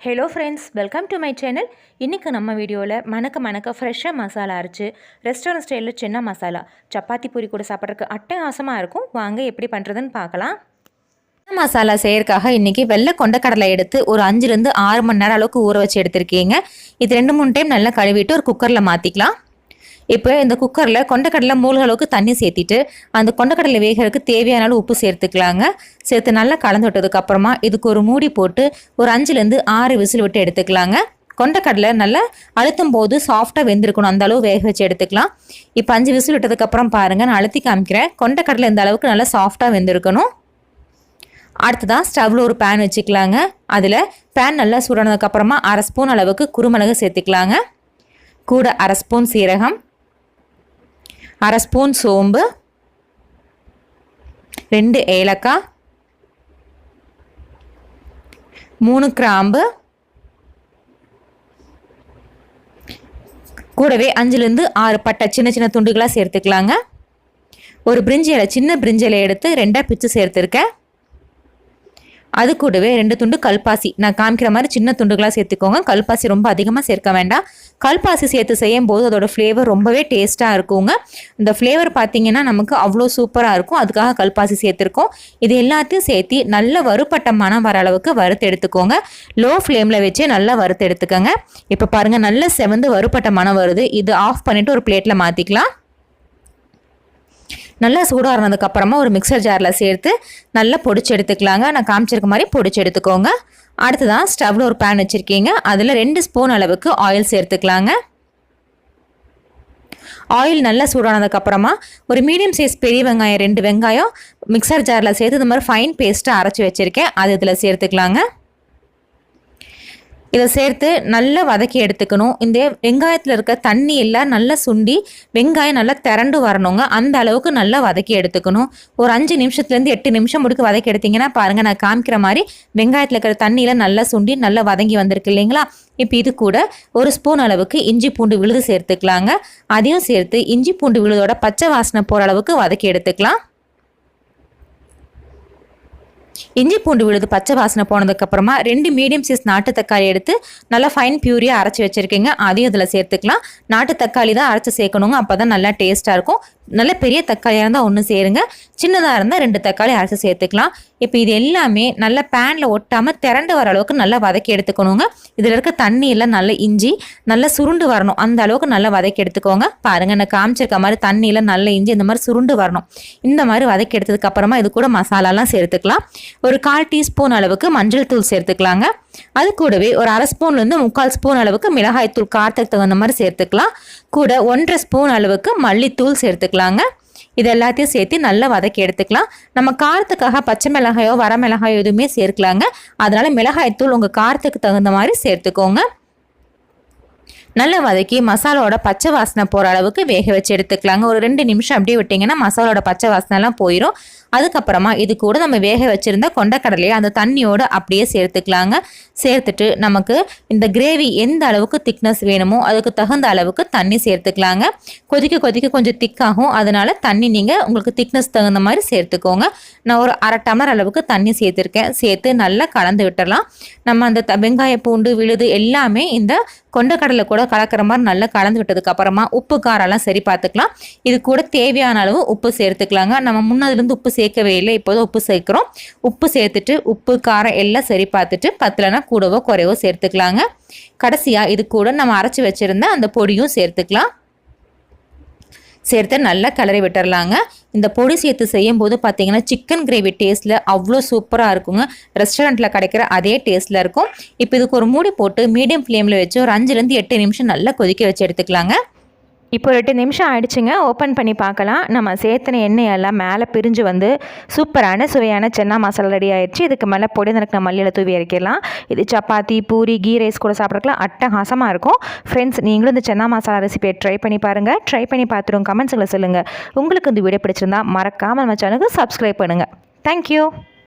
Hello friends welcome to my channel. இன்றைக்கி நம்ம வீடியோவில் மணக்க மணக்க ஃப்ரெஷ்ஷாக மசாலா அரைச்சி ரெஸ்டாரண்ட் ஸ்டைலில் சின்ன மசாலா சப்பாத்தி பூரி கூட சாப்பிட்றதுக்கு அட்டகாசமாக இருக்கும். வாங்க எப்படி பண்ணுறதுன்னு பார்க்கலாம். மசாலா செய்யறதுக்காக இன்றைக்கி வெள்ளை கொண்டக்கடலை எடுத்து ஒரு அஞ்சுலேருந்து ஆறு மணி நேரம் அளவுக்கு ஊற வச்சு எடுத்திருக்கீங்க. இது ரெண்டு மூணு டைம் நல்லா கழுவிட்டு ஒரு குக்கரில் மாற்றிக்கலாம் இப்போ இந்த குக்கரில் கொண்டக்கடலை மூழ்க அளவுக்கு தண்ணி சேர்த்திட்டு அந்த கொண்டக்கடலை வேகிறதுக்கு தேவையான அளவு உப்பு சேர்த்துக்கலாங்க. சேர்த்து நல்லா கலந்து விட்டதுக்கப்புறமா இதுக்கு ஒரு மூடி போட்டு ஒரு அஞ்சுலேருந்து ஆறு விசில் விட்டு எடுத்துக்கலாங்க. கொண்டக்கடலை நல்லா அழுத்தும் போது சாஃப்டாக வெந்திருக்கணும். அந்த அளவு வேக வச்சு எடுத்துக்கலாம். இப்போ அஞ்சு விசில் விட்டதுக்கப்புறம் பாருங்கள் நான் அழுத்தி காமிக்கிறேன். கொண்டக்கடலை இந்த அளவுக்கு நல்லா சாஃப்டாக வெந்திருக்கணும். அடுத்ததான் ஸ்டவ்வில் ஒரு பேன் வச்சுக்கலாங்க. அதில் பேன் நல்லா சுடனதுக்கப்புறமா அரை ஸ்பூன் அளவுக்கு குருமிளகு சேர்த்துக்கலாங்க. கூட அரை ஸ்பூன் சீரகம் அரை ஸ்பூன் சோம்பு ரெண்டு ஏலக்காய் மூணு கிராம்பு கூடவே அஞ்சுலேருந்து ஆறு பட்டை. சின்ன சின்ன துண்டுகளாக சேர்த்துக்கலாங்க. ஒரு பிரிஞ்சி இலை சின்ன பிரிஞ்சி இலை எடுத்து ரெண்டாக பிச்சு சேர்த்துருக்கேன். அது கூடவே ரெண்டு துண்டு கல்பாசி. நான் காமிக்கிற மாதிரி சின்ன துண்டுகளாக சேர்த்துக்கோங்க. கல்பாசி ரொம்ப அதிகமாக சேர்க்க வேண்டாம். கல்பாசி சேர்த்து செய்யும் போது அதோட ஃப்ளேவர் ரொம்பவே டேஸ்ட்டாக இருக்குங்க. இந்த ஃப்ளேவர் பார்த்தீங்கன்னா நமக்கு அவ்வளோ சூப்பராக இருக்கும். அதுக்காக கல்பாசி சேர்த்துருக்கோம். இது எல்லாத்தையும் சேர்த்து நல்ல வறுப்பட்ட மனம் வர அளவுக்கு வறுத்து எடுத்துக்கோங்க. லோ ஃப்ளேமில் வச்சு நல்லா வறுத்து எடுத்துக்கோங்க. இப்போ பாருங்கள் நல்ல செவந்து வறுப்பட்ட மனம் வருது. இது ஆஃப் பண்ணிவிட்டு ஒரு பிளேட்டில் மாற்றிக்கலாம் நல்லா சூடாகினதுக்கப்புறமா ஒரு மிக்சர் ஜாரில் சேர்த்து நல்லா பொடிச்சு எடுத்துக்கலாங்க. நான் காமிச்சிருக்க மாதிரி பொடிச்சு எடுத்துக்கோங்க. அடுத்ததான் ஸ்டவ்வில் ஒரு பேன் வச்சுருக்கீங்க. அதில் ரெண்டு ஸ்பூன் அளவுக்கு ஆயில் சேர்த்துக்கலாங்க. ஆயில் நல்லா சூடானதுக்கப்புறமா ஒரு மீடியம் சைஸ் பெரிய வெங்காயம் ரெண்டு வெங்காயம் மிக்சர் ஜாரில் சேர்த்து இந்த மாதிரி ஃபைன் பேஸ்ட்டாக அரைச்சி வச்சுருக்கேன். அது இதில் சேர்த்துக்கலாங்க. இதை சேர்த்து நல்லா வதக்கி எடுத்துக்கணும். இந்த வெங்காயத்தில் இருக்க தண்ணி எல்லாம் நல்லா சுண்டி வெங்காயம் நல்லா திரண்டு வரணுங்க. அந்த அளவுக்கு நல்லா வதக்கி எடுத்துக்கணும். ஒரு அஞ்சு நிமிஷத்துலேருந்து எட்டு நிமிஷம் முடிக்க வதக்கி எடுத்திங்கன்னா பாருங்கள் நான் காமிக்கிற மாதிரி வெங்காயத்தில் இருக்கிற தண்ணியில் நல்லா சுண்டி நல்லா வதங்கி வந்திருக்கு இல்லைங்களா? இப்போ இது கூட ஒரு ஸ்பூன் அளவுக்கு இஞ்சி பூண்டு விழுது சேர்த்துக்கலாங்க. அதையும் சேர்த்து இஞ்சி பூண்டு விழுதோட பச்சை வாசனை போகிற அளவுக்கு வதக்கி எடுத்துக்கலாம். இஞ்சி பூண்டு விழுது பச்சை வாசனை போனதுக்கப்புறமா ரெண்டு மீடியம் சைஸ் நாட்டு தக்காளி எடுத்து நல்லா ஃபைன் பியூரியாக அரைச்சி வச்சுருக்கீங்க. அதையும் இதில் சேர்த்துக்கலாம். நாட்டு தக்காளி தான் அரைச்சி சேர்க்கணுங்க. அப்போ தான் நல்லா டேஸ்ட்டாக இருக்கும். நல்ல பெரிய தக்காளியாக இருந்தால் ஒன்று சேருங்க. சின்னதாக இருந்தால் ரெண்டு தக்காளி அரைச்சி சேர்த்துக்கலாம். இப்போ இது எல்லாமே நல்லா பேனில் ஒட்டாமல் திரண்டு வர அளவுக்கு நல்லா வதக்கி எடுத்துக்கணுங்க. இதில் இருக்க தண்ணியில் நல்ல இஞ்சி நல்லா சுருண்டு வரணும். அந்த அளவுக்கு நல்லா வதக்கி எடுத்துக்கோங்க. பாருங்கள் நான் காமிச்சிருக்க மாதிரி தண்ணியில் நல்ல இஞ்சி இந்த மாதிரி சுருண்டு வரணும். இந்த மாதிரி வதக்கி எடுத்ததுக்கப்புறமா இது கூட மசாலாலாம் சேர்த்துக்கலாம். ஒரு கால் டீஸ்பூன் அளவுக்கு மஞ்சள் தூள் சேர்த்துக்கலாங்க. அது கூடவே ஒரு அரை ஸ்பூன்லேருந்து முக்கால் ஸ்பூன் அளவுக்கு மிளகாய் தூள் காரத்துக்கு தகுந்த மாதிரி சேர்த்துக்கலாம். கூட ஒன்றரை ஸ்பூன் அளவுக்கு மல்லித்தூள் சேர்த்துக்கலாங்க. இது எல்லாத்தையும் சேர்த்து நல்லா வதக்கி எடுத்துக்கலாம். நம்ம காரத்துக்காக பச்சை மிளகாயோ வர மிளகாயோ எதுவுமே சேர்க்கலாங்க. அதனால் மிளகாய்த்தூள் உங்கள் காரத்துக்கு தகுந்த மாதிரி சேர்த்துக்கோங்க. நல்லா வதக்கி மசாலாவோட பச்சை வாசனை போகிற அளவுக்கு வேக வச்சு எடுத்துக்கலாங்க. ஒரு ரெண்டு நிமிஷம் அப்படியே விட்டிங்கன்னா மசாலாவோட பச்சை வாசனைலாம் போயிடும் அதுக்கப்புறமா இது கூட நம்ம வேக வச்சுருந்த கொண்டக்கடலையை அந்த தண்ணியோடு அப்படியே சேர்த்துக்கலாங்க. சேர்த்துட்டு நமக்கு இந்த கிரேவி எந்த அளவுக்கு திக்னஸ் வேணுமோ அதுக்கு தகுந்த அளவுக்கு தண்ணி சேர்த்துக்கலாங்க. கொதிக்க கொதிக்க கொஞ்சம் திக்காகும் அதனால் தண்ணி நீங்கள் உங்களுக்கு திக்னஸ் தகுந்த மாதிரி சேர்த்துக்கோங்க. நான் ஒரு அரை டமர் அளவுக்கு தண்ணி சேர்த்துருக்கேன். சேர்த்து நல்லா கலந்து விட்டுடலாம் நம்ம அந்த வெங்காய பூண்டு விழுது எல்லாமே இந்த கொண்டக்கடலை கூட கலக்கிற மாதிரி நல்லா கலந்து விட்டதுக்கு அப்புறமா உப்பு காரெல்லாம் சரி பார்த்துக்கலாம். இது கூட தேவையான அளவு உப்பு சேர்த்துக்கலாங்க. நம்ம முன்னதுலேருந்து உப்பு சேர்க்கவே இல்லை இப்போதும் உப்பு சேர்க்குறோம். உப்பு சேர்த்துட்டு உப்பு காரம் எல்லாம் சரி பார்த்துட்டு பத்தலைனா கூடவோ குறைவோ சேர்த்துக்கலாங்க. கடைசியாக இது கூட நம்ம அரைச்சி வச்சுருந்த அந்த பொடியும் சேர்த்துக்கலாம். சேர்த்து நல்லா கிளறி விட்டுறலாங்க. இந்த பொடி சேர்த்து செய்யும் போது பார்த்தீங்கன்னா சிக்கன் கிரேவி டேஸ்ட்டில் அவ்வளோ சூப்பராக இருக்குங்க. ரெஸ்டாரண்ட்டில் கிடைக்கிற அதே டேஸ்ட்டில் இருக்கும். இப்போ இதுக்கு ஒரு மூடி போட்டு மீடியம் ஃப்ளேமில் வச்சு ஒரு அஞ்சுலேருந்து எட்டு நிமிஷம் நல்லா கொதிக்க வச்சு எடுத்துக்கலாங்க. இப்போ எட்டு நிமிஷம் ஆயிடுச்சுங்க. ஓப்பன் பண்ணி பார்க்கலாம். நம்ம சேர்த்துன எண்ணெயெல்லாம் மேலே பிரிஞ்சு வந்து சூப்பரான சுவையான சென்னா மசாலா ரெடி ஆயிடுச்சு. இதுக்கு மேலே பொடி நறுக்கின மல்லியில் தூவி இறக்கிடலாம் இது சப்பாத்தி பூரி கீ ரைஸ் கூட சாப்பிட்றதுக்குலாம் அட்டகாசமாக இருக்கும். ஃப்ரெண்ட்ஸ் நீங்களும் இந்த சென்னா மசாலா ரெசிபியை ட்ரை பண்ணி பாருங்கள் ட்ரை பண்ணி பார்த்துருவோம் கமெண்ட்ஸில் சொல்லுங்கள் உங்களுக்கு இந்த வீடியோ பிடிச்சிருந்தா மறக்காமல் நம்ம சேனலுக்கு சப்ஸ்கிரைப் பண்ணுங்கள் தேங்க்யூ